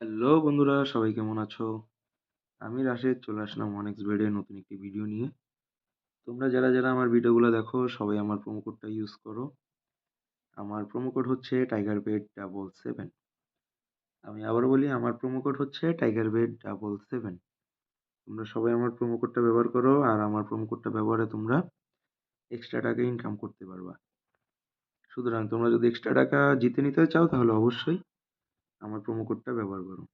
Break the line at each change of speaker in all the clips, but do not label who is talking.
Hello বন্ধুরা, সবাই কেমন আছো? আমি রাশেদ, চলে আসলাম অনেক বেডে নতুন একটি ভিডিও নিয়ে। তোমরা যারা যারা আমার ভিডিওগুলো দেখো, সবাই আমার প্রোমো কোডটা ইউজ করো। আমার প্রোমো কোড হচ্ছে টাইগার বেড ডাবল সেভেন আমি আবার বলি, আমার প্রোমো কোড হচ্ছে টাইগার বেড ডাবল সেভেন তোমরা সবাই আমার প্রোমো কোডটা ব্যবহার করো, আর আমার প্রোমো কোডটা ব্যবহারে তোমরা এক্সট্রা টাকা ইনকাম করতে পারবা। সুতরাং তোমরা যদি এক্সট্রা টাকা জিতে নিতে চাও, তাহলে অবশ্যই আমার প্রোমো কোডটা ব্যবহার করো।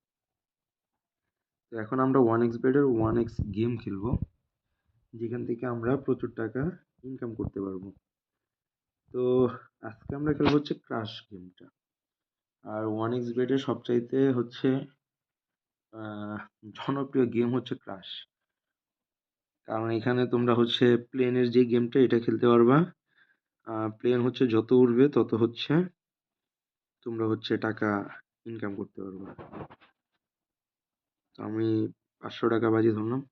তো এখন আমরা ওয়ান এক্স বেডের ওয়ান এক্স গেম খেলব, যেখান থেকে আমরা প্রচুর টাকা ইনকাম করতে পারব। তো আজকে আমরা খেলব হচ্ছে ক্রাশ গেমটা আর ওয়ান এক্স বেডের সবচাইতে হচ্ছে জনপ্রিয় গেম হচ্ছে ক্রাশ কারণ এখানে তোমরা হচ্ছে প্লেনের যে গেমটা এটা খেলতে পারবা। প্লেন হচ্ছে যত উঠবে তত হচ্ছে তোমরা হচ্ছে টাকা ইনকাম করতে পারবা তো আমি পাঁচশো টাকা বাজি ধরলাম।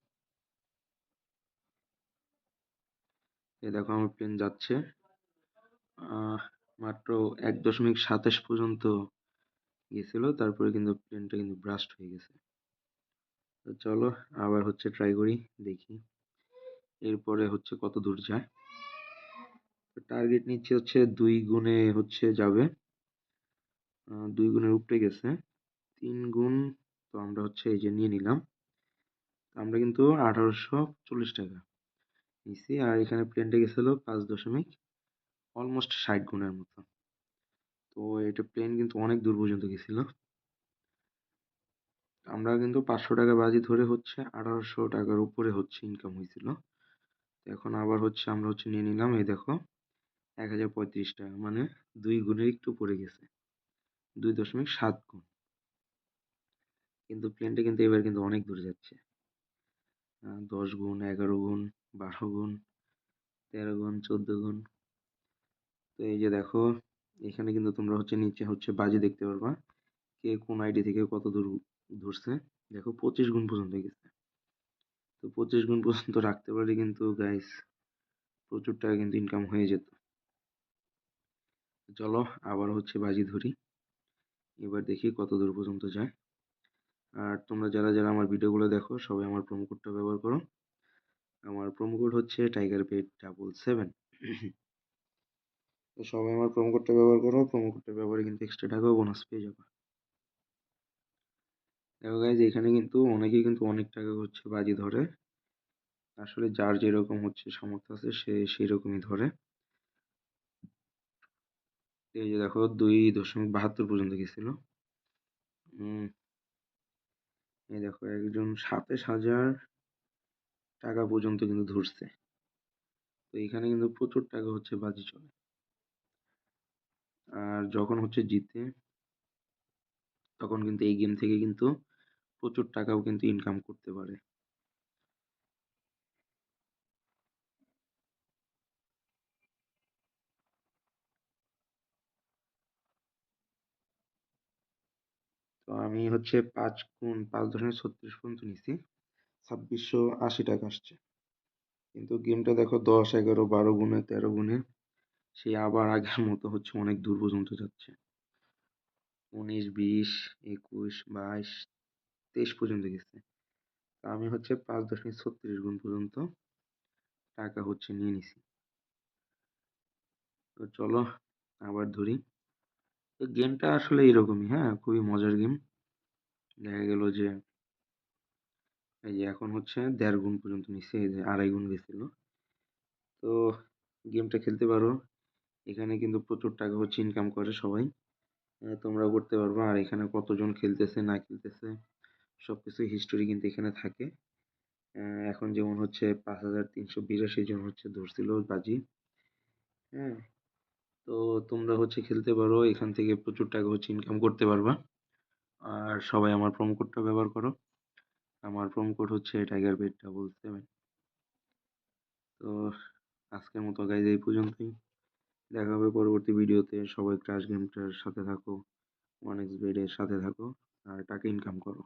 এই দেখো আমার প্লেন যাচ্ছে। মাত্র এক দশমিক সাতাশ পর্যন্ত গেছিল, তারপরে কিন্তু প্লেনটা কিন্তু ব্রাস্ট হয়ে গেছে। তো চলো আবার হচ্ছে ট্রাই করি, দেখি। এরপরে হচ্ছে কত দূর যায়। টার্গেট নিচ্ছে হচ্ছে দুই গুণে হচ্ছে যাবে। দুই গুণের উপরে গেছে। তিন গুণ, তো আমরা হচ্ছে এই যে নিয়ে নিলাম। আমরা কিন্তু আঠারোশো চল্লিশ টাকা নিছি আর এখানে প্লেনটা গেছিল পাঁচ দশমিক অলমোস্ট ষাট গুণের মতো। তো এটা প্লেন কিন্তু অনেক দূর পর্যন্ত গেছিল। আমরা কিন্তু পাঁচশো টাকা বাজি ধরে হচ্ছে আঠারোশো টাকার উপরে হচ্ছে ইনকাম হয়েছিল। এখন আবার হচ্ছে আমরা হচ্ছে নিয়ে নিলাম, এই দেখো, এক হাজার পঁয়ত্রিশ টাকা। মানে দুই গুণের একটু পড়ে গেছে। দুই দশমিক সাত গুণ। কিন্তু প্লেনটা কিন্তু এবার কিন্তু অনেক দূরে যাচ্ছে। দশ গুণ, এগারো গুণ, বারো গুণ, তেরো গুণ, চোদ্দ গুণ। তো এই যে দেখো, এখানে কিন্তু তোমরা হচ্ছে নিচে হচ্ছে বাজি দেখতে পারবা কে কোন আইডি থেকে কত দূর ধরছে। দেখো পঁচিশ গুণ পর্যন্ত গেছে। তো পঁচিশ গুণ পর্যন্ত রাখতে পারলে কিন্তু গাইস প্রচুর টাকা কিন্তু ইনকাম হয়ে যেত। চলো আবার হচ্ছে বাজি ধরি। এবার দেখি কত দূর পর্যন্ত যায়। আর তোমরা যারা যারা আমার ভিডিওগুলো দেখো, সবাই আমার প্রোমো কোডটা ব্যবহার করো। আমার প্রোমো কোড হচ্ছে টাইগার পেড ডাবল সেভেন তো সবাই আমার প্রোমো কোডটা ব্যবহার করো। প্রোমো কোডটা ব্যবহারে কিন্তু এক্সট্রা টাকাও বোনাস পেয়ে যাবে। দেখো গাইজ এখানে কিন্তু অনেকেই কিন্তু অনেক টাকা হচ্ছে বাজি ধরে। আসলে যার যেরকম হচ্ছে সামর্থ্য আছে, সে সেই রকমই ধরে। এই যে দেখো দুই দশমিক বাহাত্তর পর্যন্ত গেছিল। এই দেখো একজন সাতাশ হাজার টাকা পর্যন্ত কিন্তু ধরছে। তো এখানে কিন্তু প্রচুর টাকা হচ্ছে বাজি চলে। আর যখন হচ্ছে জিতে, তখন কিন্তু এই গেম থেকে কিন্তু প্রচুর টাকাও কিন্তু ইনকাম করতে পারে। তো আমি হচ্ছে পাঁচ গুণ, পাঁচ দশমিক ছত্রিশ পর্যন্ত নিছি। ছাব্বিশশো আশি টাকা আসছে। কিন্তু গেমটা দেখো দশ, এগারো, বারো গুণে, তেরো গুণে, সে আবার আগের মতো হচ্ছে অনেক দূর পর্যন্ত যাচ্ছে। উনিশ, বিশ, একুশ, বাইশ, তেইশ পর্যন্ত গেছে। তা আমি হচ্ছে পাঁচ দশমিক ছত্রিশ গুণ পর্যন্ত টাকা হচ্ছে নিয়ে নিছি। তো চলো আবার ধরি। তো গেমটা আসলে এরকমই হ্যাঁ? খুবই মজার গেম দেখা গেল যে, এই যে এখন হচ্ছে দেড় গুণ পর্যন্ত নিচ্ছে, এই যে আড়াই গুণ গেছিল। তো গেমটা খেলতে পারো। এখানে কিন্তু প্রচুর টাকা হচ্ছে ইনকাম করে সবাই। তোমরাও করতে পারবে। আর এখানে কতজন খেলতেছে, না খেলতেছে সব কিছু হিস্টোরি কিন্তু এখানে থাকে। এখন যেমন হচ্ছে পাঁচ হাজার তিনশো বিরাশি জন হচ্ছে ধরছিল বাজি। হ্যাঁ? তো তোমরা হচ্ছে খেলতে পারো, এখান থেকে প্রচুর টাকা হচ্ছে ইনকাম করতে পারবা। আর সবাই আমার প্রোমো কোডটা ব্যবহার করো। আমার প্রোমো কোড হচ্ছে টাইগার বেড ডাবল সেভেন তো আজকের মতো গাইজ এই পর্যন্তই। দেখা হবে পরবর্তী ভিডিওতে সবাই ক্রাশ গেমটার সাথে থাকো এক্স বেডের সাথে থাকো, আর টাকা ইনকাম করো।